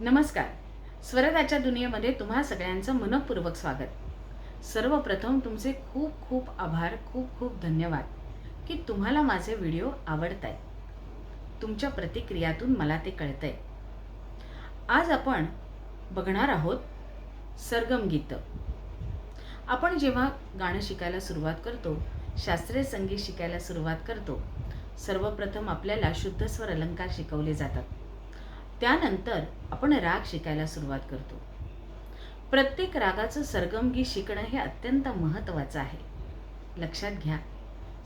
नमस्कार. स्वरदाच्या दुनियेमध्ये तुम्हा सगळ्यांचं मनपूर्वक स्वागत. सर्वप्रथम तुमचे खूप खूप आभार खूप खूप धन्यवाद की तुम्हाला माझे व्हिडिओ आवडत आहेत तुमच्या प्रतिक्रियातून मला ते कळतंय. आज आपण बघणार आहोत सरगम गीतं. आपण जेव्हा गाणं शिकायला सुरुवात करतो शास्त्रीय संगीत शिकायला सुरुवात करतो सर्वप्रथम आपल्याला शुद्ध स्वर अलंकार शिकवले जातात. त्यानंतर आपण राग शिकायला सुरुवात करतो. प्रत्येक रागाचं सरगमगी शिकणं हे अत्यंत महत्त्वाचं आहे. लक्षात घ्या.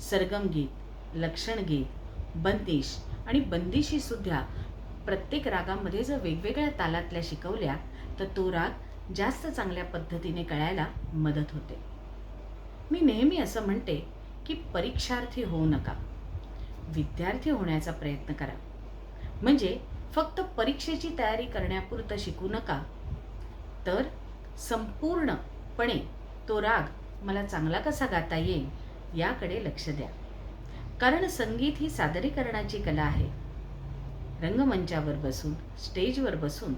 सरगमगीत लक्षणगीत बंदिश आणि बंदिशीसुद्धा प्रत्येक रागामध्ये जर वेगवेगळ्या तालातल्या शिकवल्या तर तो राग जास्त चांगल्या पद्धतीने कळायला मदत होते. मी नेहमी असं म्हणते की परीक्षार्थी होऊ नका. विद्यार्थी होण्याचा प्रयत्न करा. म्हणजे फक्त परीक्षेची तयारी करण्यापुरतं शिकू नका. तर संपूर्णपणे तो राग मला चांगला कसा गाता येईल याकडे लक्ष द्या. कारण संगीत ही सादरीकरणाची कला आहे. रंगमंचावर बसून स्टेजवर बसून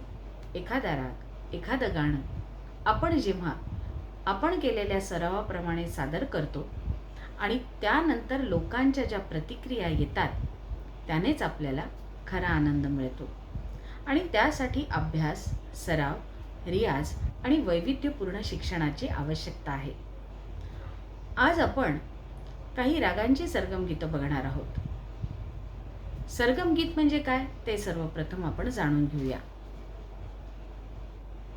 एखादा राग एखादं गाणं आपण जेव्हा आपण केलेल्या सरावाप्रमाणे सादर करतो आणि त्यानंतर लोकांच्या ज्या प्रतिक्रिया येतात त्यानेच आपल्याला खरा आनंद मिळतो. आणि त्यासाठी अभ्यास सराव रियाज आणि वैविध्यपूर्ण शिक्षणाची आवश्यकता आहे. आज आपण काही रागांची सरगम गीतं बघणार आहोत. सरगम गीत म्हणजे काय? ते सर्वप्रथम आपण जाणून घेऊया.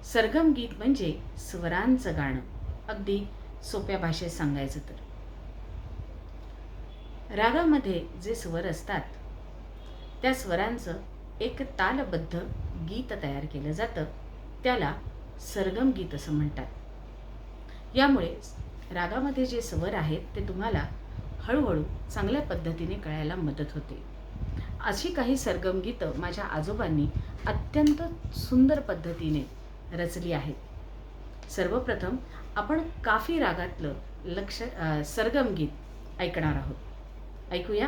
सरगम गीत म्हणजे स्वरांचं गाणं. अगदी सोप्या भाषेत सांगायचं तर. रागामध्ये जे स्वर असतात त्या स्वरांचं एक तालबद्ध गीत तयार केलं जातं. त्याला सरगम गीत असं म्हणतात. यामुळे रागामध्ये जे स्वर आहेत ते तुम्हाला हळूहळू चांगल्या पद्धतीने कळायला मदत होते. अशी काही सरगम गीतं माझ्या आजोबांनी अत्यंत सुंदर पद्धतीने रचली आहेत. सर्वप्रथम आपण काफी रागातलं लक्ष सरगम गीत ऐकणार आहोत. ऐकूया?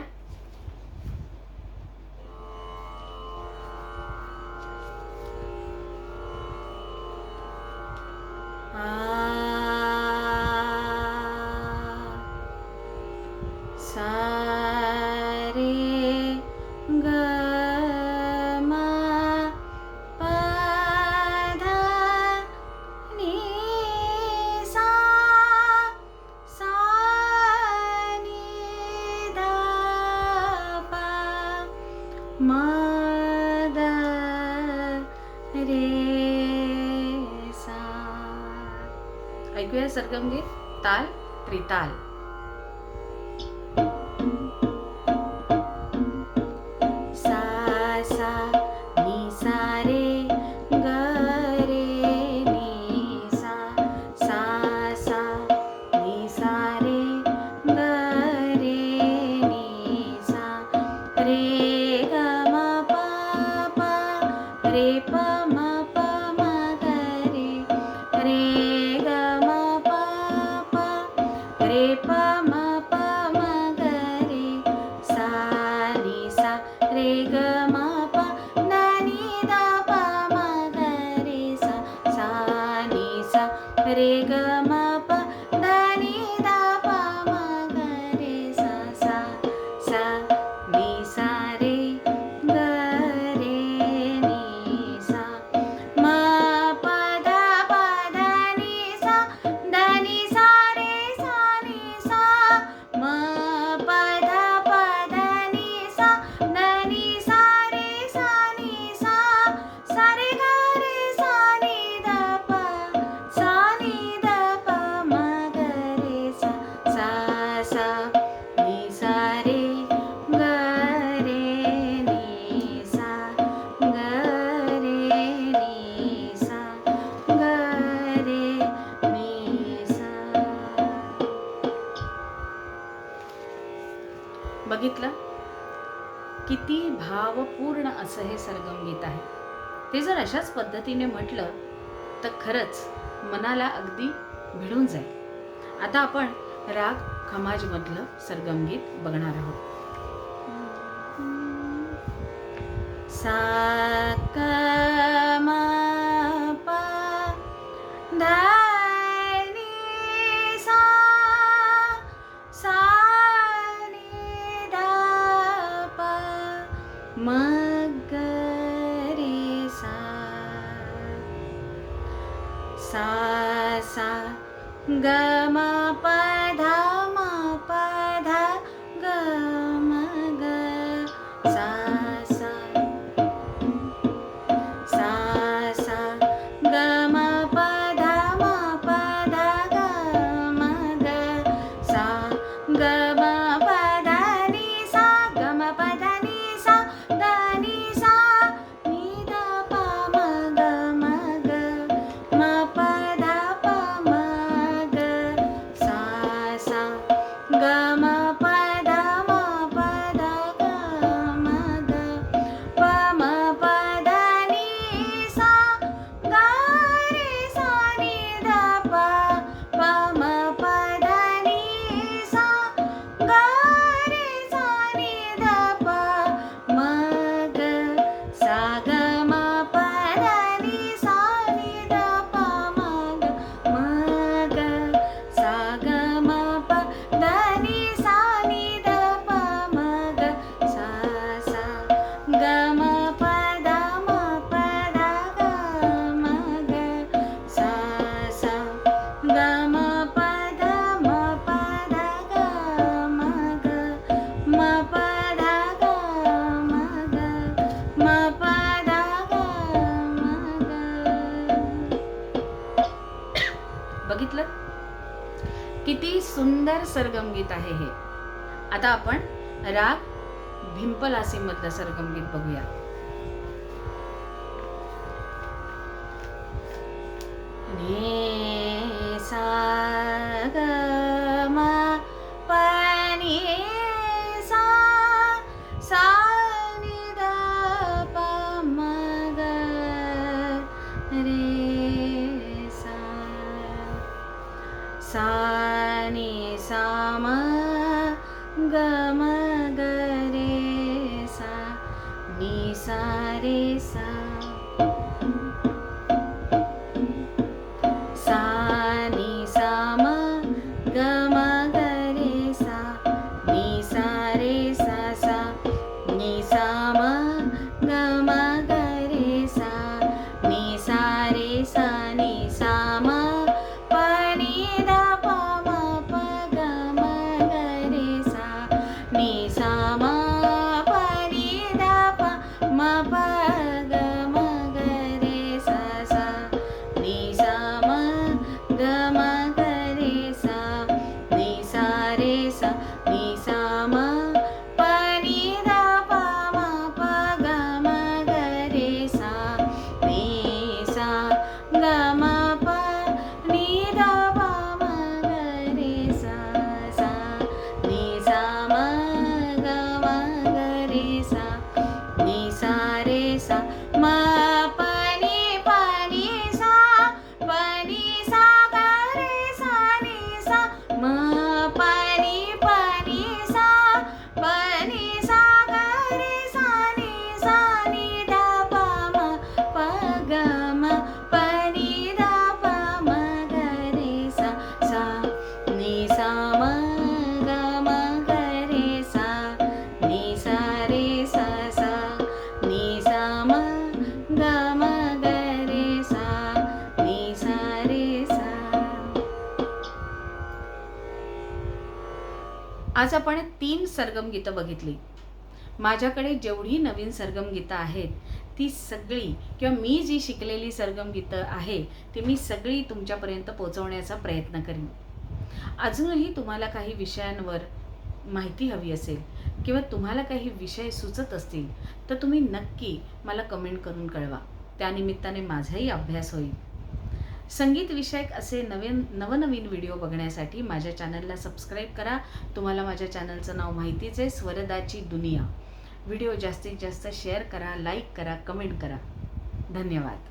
ऐकूया सरगम गीत ताल त्रिताल. बघितलं? किती भावपूर्ण असं हे सरगम गीत आहे. ते जर अशाच पद्धतीने म्हटलं तर खरंच मनाला अगदी भिडून जाईल. आता आपण राग खमाजमधलं सरगम गीत बघणार आहोत. सा मग रे सा सा सा ग सुंदर सरगम गीत आहे हे. आता आपण राग भिंपलासीमधलं सरगम गीत बघूया सा नि गम गरे सा निे सा mama आज आपण तीन सरगम गीतं बघितली. माझ्याकडे जेवढी नवीन सरगम गीतं आहेत ती सगळी किंवा मी जी शिकलेली सरगम गीतं आहे ती मी सगळी तुमच्यापर्यंत पोचवण्याचा प्रयत्न करीन. अजूनही तुम्हाला काही विषयांवर माहिती हवी असेल किंवा तुम्हाला काही विषय सुचत असतील तर तुम्ही नक्की मला कमेंट करून कळवा. त्यानिमित्ताने माझाही अभ्यास होईल. संगीत विषयक असे नवीन नवनवीन व्हिडिओ बघण्यासाठी माझ्या चॅनलला सबस्क्राईब करा. तुम्हाला माझ्या चॅनलचं नाव माहितीच आहे स्वरदाची दुनिया. व्हिडिओ जास्तीत जास्त शेअर करा लाईक करा कमेंट करा. धन्यवाद.